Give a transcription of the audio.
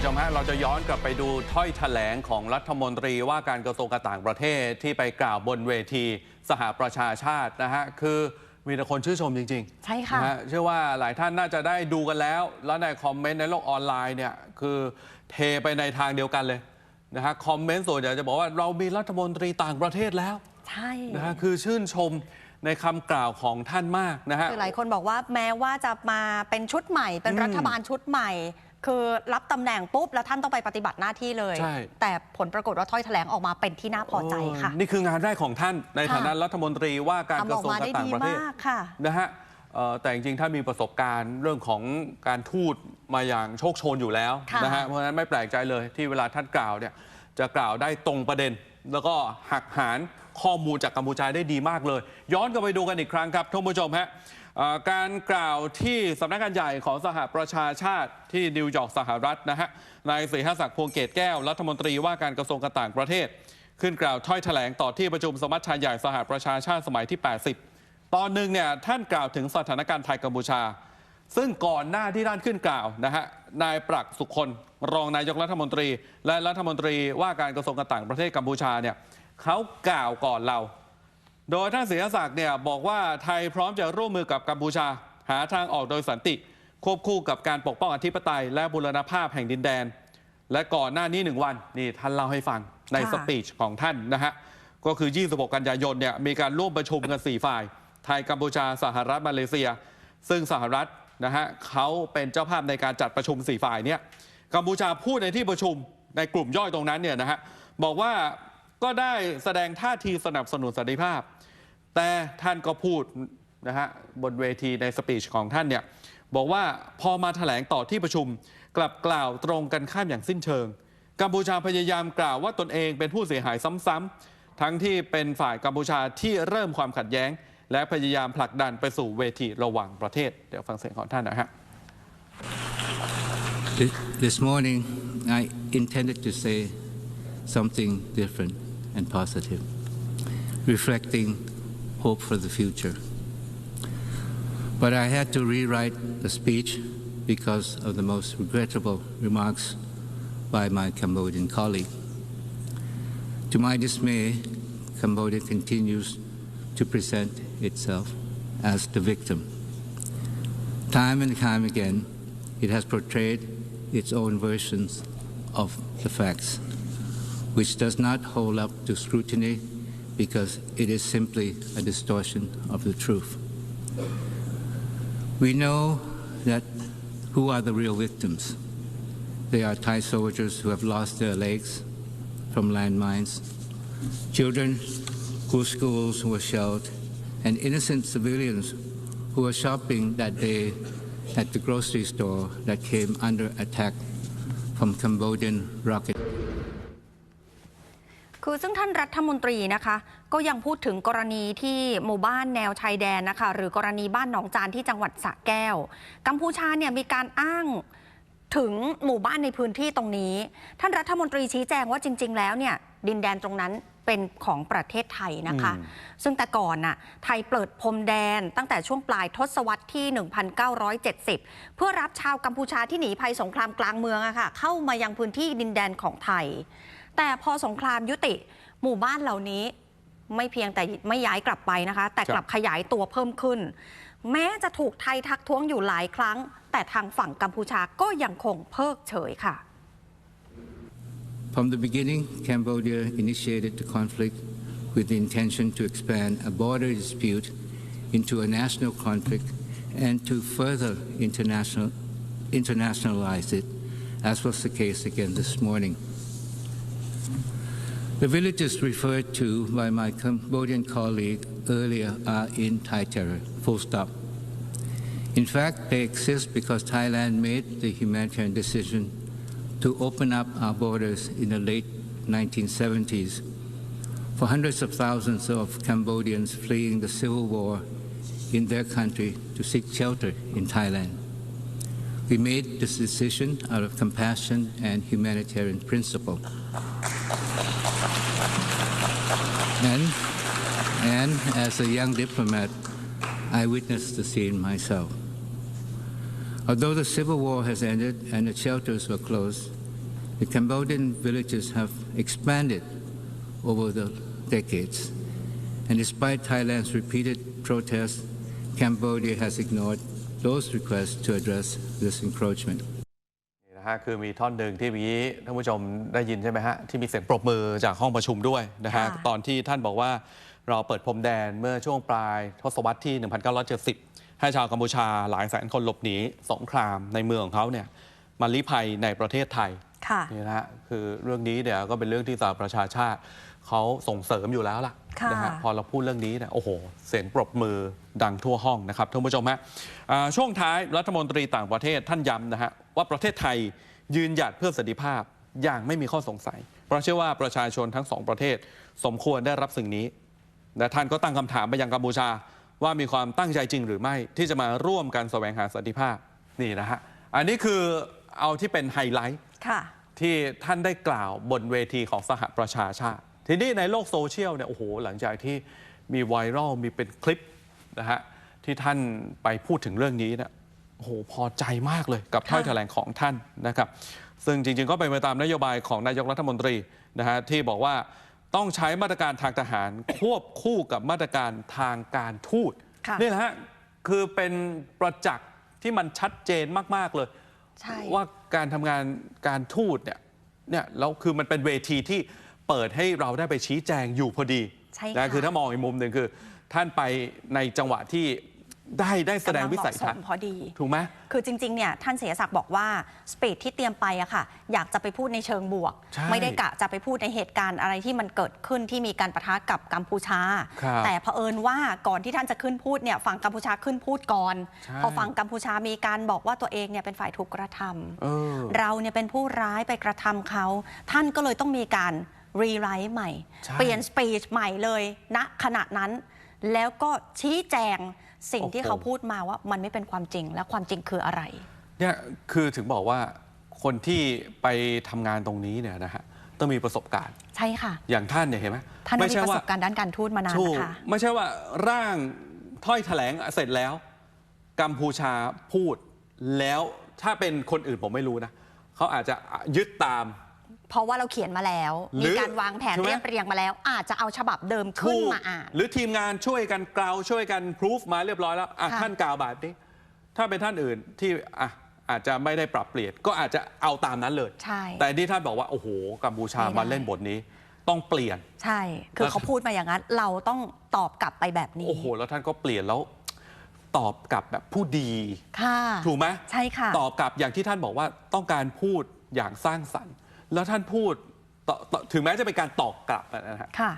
ผู้ชมฮะเราจะย้อนกลับไปดูถ้อยแถลงของรัฐมนตรีว่าการกระทรวงการต่างประเทศที่ไปกล่าวบนเวทีสหประชาชาตินะฮะคือมีแต่คนชื่นชมจริงๆ ใช่ค่ะนฮเชื่อว่าหลายท่านน่าจะได้ดูกันแล้ว แล้วในคอมเมนต์ในโลกออนไลน์เนี่ยคือเทไปในทางเดียวกันเลยนะฮะคอมเมนต์ส่วนใหญ่จะบอกว่าเรามีรัฐมนตรีต่างประเทศแล้ว ใช่นะฮะคือชื่นชมในคำกล่าวของท่านมากนะฮะคือหลายคนบอกว่าแม้ว่าจะมาเป็นชุดใหม่ เป็นอืมรัฐบาลชุดใหม่ คือรับตำแหน่งปุ๊บ แล้วท่านต้องไปปฏิบัติหน้าที่เลย ใช่ แต่ผลปรากฏว่าถ้อยแถลงออกมาเป็นที่น่าพอใจค่ะเออนี่คืองานแรกของท่านในฐานะรัฐมนตรีว่าการกทำอระอกทรวงมาการได้ต่างดีประเทศ มากค่ะ นะฮะเอ่อแต่จริงๆ ถ้ามีประสบการณ์เรื่องของการทูตมาอย่างโชคโชนอยู่แล้วค่ะนะฮะ เพราะฉะนั้นไม่แปลกใจเลยที่เวลาท่านกล่าวเนี่ยจะกล่าวได้ตรงประเด็น แล้วก็หักหารข้อมูลจากกัมพูชาได้ดีมากเลย ย้อนกลับไปดูกันอีกครั้งครับท่านผู้ชมฮะเอ่อ การกล่าวที่สำนักงานใหญ่ของสหประชาชาติที่นิวยอร์กสหรัฐนะฮะนายศรีหศักดิ์พวงเกตแก้วรัฐมนตรีว่าการกระทรวงการต่างประเทศ ขึ้นกล่าวถ้อยแถลงต่อที่ประชุมสมัชชาใหญ่สหประชาชาติสมัยที่ 80 ตอนหนึ่งเนี่ยท่านกล่าวถึงสถานการณ์ไทยกัมพูชา ซึ่งก่อนหน้าที่ท่านขึ้นกล่าวนะฮะนายปรักสุคนรองนายกรัฐมนตรี และรัฐมนตรีว่าการกระทรวงการต่างประเทศกัมพูชาเนี่ยเขากล่าวก่อนเรา โดยท่านเสียศักดิ์เนี่ยบอกว่าไทยพร้อมจะร่วมมือกับกัมพูชา หาทางออกโดยสันติ ควบคู่กับการปกป้องอธิปไตย และบูรณภาพแห่งดินแดน และก่อนหน้านี้หนึ่งวันนี่ท่านเล่าให้ฟังในสปีชของท่านนะฮะก็คือ 26 กันยายนเนี่ยมีการร่วมประชุมกัน 4 ฝ่าย ไทยกัมพูชา สหรัฐมาเลเซีย ซึ่งสหรัฐนะฮะเขาเป็นเจ้าภาพในการจัดประชุม 4 ฝ่ายเนี่ยกัมพูชาพูดในที่ประชุมในกลุ่มย่อยตรงนั้นเนี่ยนะฮะบอกว่าก็ได้แสดงท่าทีสนับสนุนสันติภาพ แต่ท่านก็พูดนะฮะบนเวทีในสปีชของท่านเนี่ยบอกว่าพอมาแถลงต่อที่ประชุมกลับกล่าวตรงกันข้ามอย่างสิ้นเชิง กัมพูชาพยายามกล่าวว่าตนเองเป็นผู้เสียหายซ้ำๆทั้งที่เป็นฝ่ายกัมพูชาที่เริ่มความขัดแย้ง และพยายามผลักดันไปสู่เวทีระหว่างประเทศ เดี๋ยวฟังเสียงของท่านนะฮะ This morning, I intended to say something different and positive, reflecting hope for the future. But I had to rewrite the speech because of the most regrettable remarks by my Cambodian colleague. To my dismay, Cambodia continues to present itself as the victim. Time and time again, it has portrayed its own versions of the facts, which does not hold up to scrutiny because it is simply a distortion of the truth. We know that who are the real victims. They are Thai soldiers who have lost their legs from landmines, children whose schools were shelled, and innocent civilians who were shopping that day at the grocery store that came under attack from Cambodian rocket. คือซึ่งท่านรัฐมนตรีนะคะ ก็ยังพูดถึงกรณีที่หมู่บ้านแนวชายแดนนะคะ หรือกรณีบ้านหนองจานที่จังหวัดสระแก้ว กัมพูชาเนี่ยมีการอ้างถึงหมู่บ้านในพื้นที่ตรงนี้ ท่านรัฐมนตรีชี้แจงว่าจริง ๆ แล้วเนี่ยดินแดนตรงนั้นเป็นของประเทศไทยนะคะ ซึ่งแต่ก่อนน่ะไทยเปิดพรมแดนตั้งแต่ช่วงปลายทศวรรษที่ 1970 เพื่อรับชาวกัมพูชาที่หนีภัยสงครามกลางเมืองอะค่ะเข้ามายังพื้นที่ดินแดนของไทย แต่พอสงครามยุติ หมู่บ้านเหล่านี้ไม่เพียงแต่ไม่ย้ายกลับไปนะคะ แต่กลับขยายตัวเพิ่มขึ้น แม้จะถูกไทยทักท้วงอยู่หลายครั้ง แต่ทางฝั่งกัมพูชาก็ยังคงเพิกเฉยค่ะ From the beginning, Cambodia initiated the conflict with the intention to expand a border dispute into a national conflict and to further international, internationalize it, as was the case again this morning. The villages referred to by my Cambodian colleague earlier are in Thai terror, full stop. In fact, they exist because Thailand made the humanitarian decision to open up our borders in the late 1970s for hundreds of thousands of Cambodians fleeing the civil war in their country to seek shelter in Thailand. We made this decision out of compassion and humanitarian principle. And, and as a young diplomat, I witnessed the scene myself. Although the civil war has ended and the shelters were closed, The Cambodian villages have expanded over the decades, and despite Thailand's repeated protests, Cambodia has ignored those requests to address this encroachment. นี่นะฮะคือมีท่อนหนึ่งที่เมื่อกี้ท่านผู้ชมได้ยินใช่ไหมฮะที่มีเสียงปรบมือจากห้องประชุมด้วยนะฮะค่ะตอนที่ท่านบอกว่าเราเปิดพรมแดนเมื่อช่วงปลายทศวรรษที่ 1970 ให้ชาวกัมพูชาหลายแสนคนหลบหนีสงครามในเมืองของเขาเนี่ยมาลี้ภัยในประเทศไทยค่ะ นี่นะฮะคือเรื่องนี้เนี่ยก็เป็นเรื่องที่สหประชาชาติเขาส่งเสริมอยู่แล้วล่ะค่ะนะฮะพอเราพูดเรื่องนี้เนี่ยโอ้โห เสียงปรบมือดังทั่วห้องนะครับท่านผู้ชมฮะอ่าช่วงท้ายรัฐมนตรีต่างประเทศท่านย้ำนะฮะว่าประเทศไทยยืนหยัดเพื่อสันติภาพอย่างไม่มีข้อสงสัย เพราะเชื่อว่าประชาชนทั้งสองประเทศ สมควรได้รับสิ่งนี้และท่านก็ตั้งคำถามไปยังกัมพูชา ว่ามีความตั้งใจจริงหรือไม่ที่จะมาร่วมกันแสวงหาสันติภาพนี่นะฮะอันนี้คือเอาที่เป็นไฮไลท์ค่ะ ที่ท่านได้กล่าวบนเวทีของสหประชาชาติ ทีนี้ในโลกโซเชียลเนี่ยโอ้โหหลังจากที่มีไวรัลมีเป็นคลิปนะฮะที่ท่านไปพูดถึงเรื่องนี้เนี่ยโอ้โหพอใจมากเลยกับถ้อยค่ะแถลงของท่านนะครับ ซึ่งจริงๆก็เป็นไปตามนโยบายของนายกรัฐมนตรีนะฮะที่บอกว่าต้องใช้มาตรการทางทหาร ควบคู่กับมาตรการทางการทูตค่ะนี่แหละฮะคือเป็นประจักษ์ที่มันชัดเจนมากๆเลย ใช่ ว่าการทำงานการทูตเนี่ยเนี่ยแล้วคือมันเป็นเวทีที่เปิดให้เราได้ไปชี้แจงอยู่พอดีใช่นะค่ะ คือถ้ามองอีกมุมหนึ่งคือ ท่านไปในจังหวะที่ ได้ได้แสดงวิสัยทัศกำลังน์เหมาะสมพอดี ถูกไหมคือจริงๆเนี่ยท่านเสียศักดิ์บอกว่าสปีดที่เตรียมไปอะค่ะ อยากจะไปพูดในเชิงบวกใช่ไม่ได้กะจะไปพูดในเหตุการณ์อะไรที่มันเกิดขึ้นที่มีการประทะกับกัมพูชาครับแต่เผอิญว่าก่อนที่ท่านจะขึ้นพูดเนี่ยฝั่งกัมพูชาขึ้นพูดก่อนใช่พอฝั่งกัมพูชามีการบอกว่าตัวเองเนี่ยเป็นฝ่ายถูกกระทำเออเราเนี่ยเป็นผู้ร้ายไปกระทำเขาท่านก็เลยต้องมีการรีไรต์ใหม่ใช่เปลี่ยนสปีชใหม่เลยณขณะนั้น แล้วก็ชี้แจง สิ่งที่โอ้โหเขาพูดมาว่ามันไม่เป็นความจริงและความจริงคืออะไร เนี่ยคือถึงบอกว่าคนที่ไปทำงานตรงนี้เนี่ยนะฮะต้องมีประสบการณ์ ใช่ค่ะ อย่างท่านเนี่ยเห็นไหมท่านมีใช่ประว่าสบการณ์ด้านการทูตมานานถูกนะคะ ไม่ใช่ว่าร่างถ้อยแถลงเสร็จแล้ว กัมพูชาพูดแล้วถ้าเป็นคนอื่นผมไม่รู้นะเขาอาจจะยึดตาม เพราะว่าเราเขียนมาแล้ว หรืมีอการวางแผนใช่ไหม เรียบเรียงมาแล้ว อาจจะเอาฉบับเดิมขึ้นถูกมาอ่าน หรือทีมงานช่วยกันกล่าวช่วยกันพิสูจมาเรียบร้อยแล้วอะค่ะ ท่านกล่าวแบบนี้ ถ้าเป็นท่านอื่นที่อะอาจจะไม่ได้ปรับเปลี่ยนก็อาจจะเอาตามนั้นเลย ใช่ แต่ที่ท่านบอกว่า โอ้โห กัมพูชาไม่ได้ มาเล่นบทนี้ ต้องเปลี่ยน ใช่ คือเขาพูดมาอย่างนั้น เราต้องตอบกลับไปแบบนี้ โอ้โห แล้วท่านก็เปลี่ยนแล้ว ตอบกลับแบบผู้ดี ค่ะ ถูกไหมใช่ค่ะ ตอบกลับอย่างที่ท่านบอกว่าต้องการพูดอย่างสร้างสรรค์ แล้วท่านพูดต่อต่อถึงแม้จะเป็นการตอบกลับนะฮะ ค่ะ